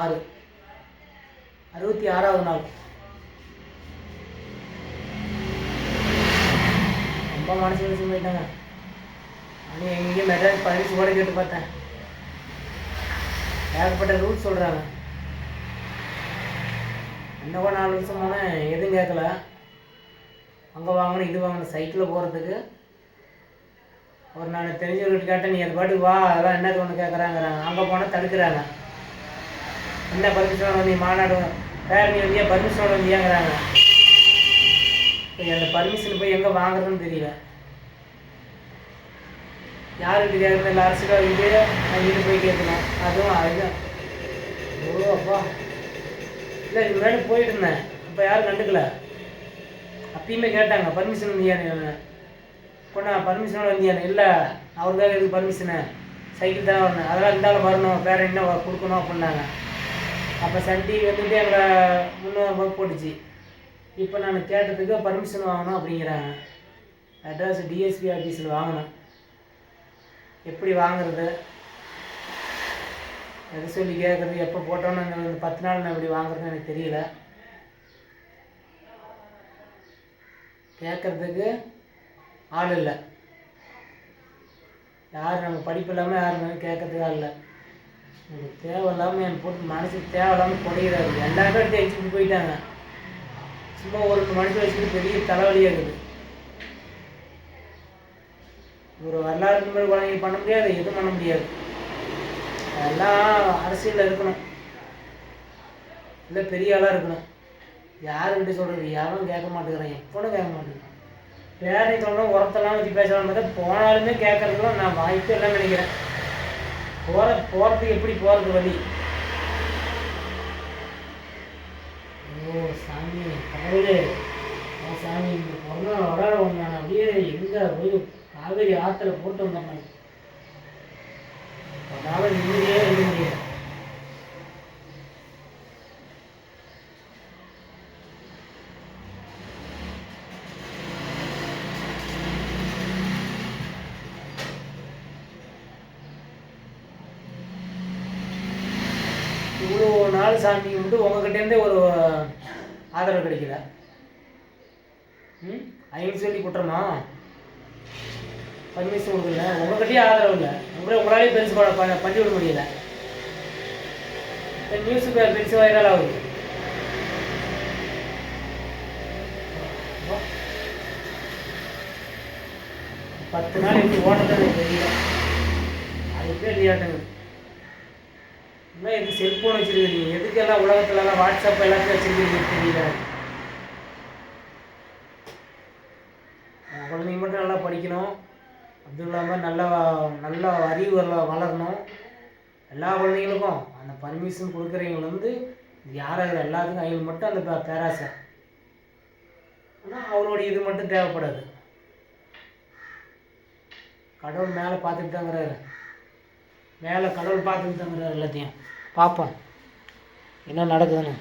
ஆறு. அறுபத்தி ஆறாவது நாள். ரொம்ப மனசு வச்சு போயிட்டாங்க. அது எங்கேயும் மெட்ராஸ் பதினஞ்சு கூட கேட்டு பார்த்தேன். ஏகப்பட்ட ரூல்ஸ் சொல்கிறாங்க என்னவோ நாலு வருஷம் போனால் எதுவும் கேட்கல. அங்கே வாங்கணும் இது வாங்கணும் சைக்கிளில் போகிறதுக்கு ஒரு நான் தெரிஞ்சவர்கிட்ட கேட்டேன் நீ அது பாட்டுக்கு வா அதெல்லாம் என்னது ஒன்று கேட்குறாங்கிறாங்க அங்கே போனால் தடுக்கிறாங்க. என்ன பர்மிஷன் வந்து மாநாடு பேரணி வந்தியா பர்மிஷன் வந்தியாங்கிறாங்க அந்த பர்மிஷன் போய் எங்கே வாங்குறதுன்னு தெரியல. யாருக்கிட்ட கேட்குறது இல்லை அரசுக்காக இது அங்கிட்டு போய் கேட்கணும். அதுவும் அதுதான். ஓ அப்பா. இல்லை இது முன்னாடி போயிட்டு இருந்தேன். அப்போ யாரும் கண்டுக்கல. அப்பயுமே கேட்டாங்க பர்மிஷன் வந்தியானு கொண்டா பர்மிஷனோட வந்தியானு இல்லை? அவருக்காக எதுக்கு பர்மிஷனு சைக்கிள் தான் வரணும். அதெல்லாம் இருந்தாலும் வரணும். வேறு என்ன கொடுக்கணும்? அப்படின்னாங்க. அப்போ சன் டிவி வந்துட்டு எங்களை முன்னூறு போட்டுச்சு. இப்போ நான் கேட்டதுக்கு பர்மிஷன் வாங்கணும் அப்படிங்கிறாங்க. அட்ரஸ் டிஎஸ்பி ஆஃபீஸில் வாங்கணும். எப்படி வாங்குறது? எது சொல்லி கேட்குறது எப்போ போட்டோன்னு இந்த பத்து நாள் நான் எப்படி வாங்குறதுன்னு எனக்கு தெரியல. கேட்குறதுக்கு ஆள் இல்லை. யார் நம்ம படிப்பு இல்லாமல் யாரும் கேட்கறதுக்கு ஆள் இல்லை. எனக்கு தேவையில்லாமல் என் போட்டு மனசுக்கு தேவையில்லாமல் குறையிறாரு எல்லாருமே எடுத்து எக்ஸிட்டு போயிட்டாங்க. சும்மா ஒரு மனுஷன் வச்சுட்டு பெரிய தலைவலியாக இருக்குது ஒரு வரலாறு மாதிரி குழந்தைங்க பண்ண முடியாது எதுவும் பண்ண முடியாது. அதெல்லாம் அரசியலில் இருக்கணும். இல்லை பெரிய ஆளாக இருக்கணும். யாருக்கிட்ட சொல்கிறது யாரும் கேட்க மாட்டேங்கிறான் எப்போதும் கேட்க மாட்டேங்கிறான் பேரை சொன்னால் உரத்தெல்லாம் வச்சு பேசலாம் பார்த்தா போனாலுமே கேட்கறதுலாம் நான் வாய்ப்பே எல்லாம் நினைக்கிறேன். போகிற போகிறதுக்கு எப்படி போகிறது வழி ஓ சாமி கடவுளே ஓ சாமி இந்த கொரோனா வராத ஒன்று நான் அப்படியே எங்கே போய் காவேரி ஆற்றுல போட்டு வந்தேன் அதனால நாள் சாமி வந்து உங்ககிட்டேருந்தே ஒரு ஆதரவு கிடைக்கல. ம்? அவங்க சொல்லி குற்றமா? பர்மிஷன் கொடுக்கல. உங்ககிட்டயே ஆதரவு இல்லை. உங்களை உங்களாலே பெருசு பண்ண பண்ணி விட முடியல. நியூஸ் நியூஸு பெருசு வைரல் ஆகுது. பத்து நாள் எப்படி ஓடுறது தெரியல. அதுக்கே தெரியாதுங்க இன்னும் எதுக்கு செல்ஃபோன் வச்சுருக்கீங்க எதுக்கு எல்லாம் உலகத்துலலாம் வாட்ஸ்அப் எல்லாத்தையும் வச்சுருக்கீங்க தெரியல. குழந்தைங்க மட்டும் நல்லா படிக்கணும். அதுவும் இல்லாமல் நல்லா நல்ல அறிவு வளரணும். எல்லா குழந்தைங்களுக்கும் அந்த பர்மிஷன் கொடுக்குறவங்க வந்து யாராக எல்லாத்துக்கும் அவங்களுக்கு மட்டும் அந்த பேராசை. ஆனால் அவருடைய இது மட்டும் தேவைப்படாது. கடவுள் மேலே பார்த்துட்டு தாங்கிறாரு. மேலே கடவுள் பார்த்துக்கிட்டு எல்லாத்தையும். பார்ப்போம். என்ன நடக்குதுன்னு.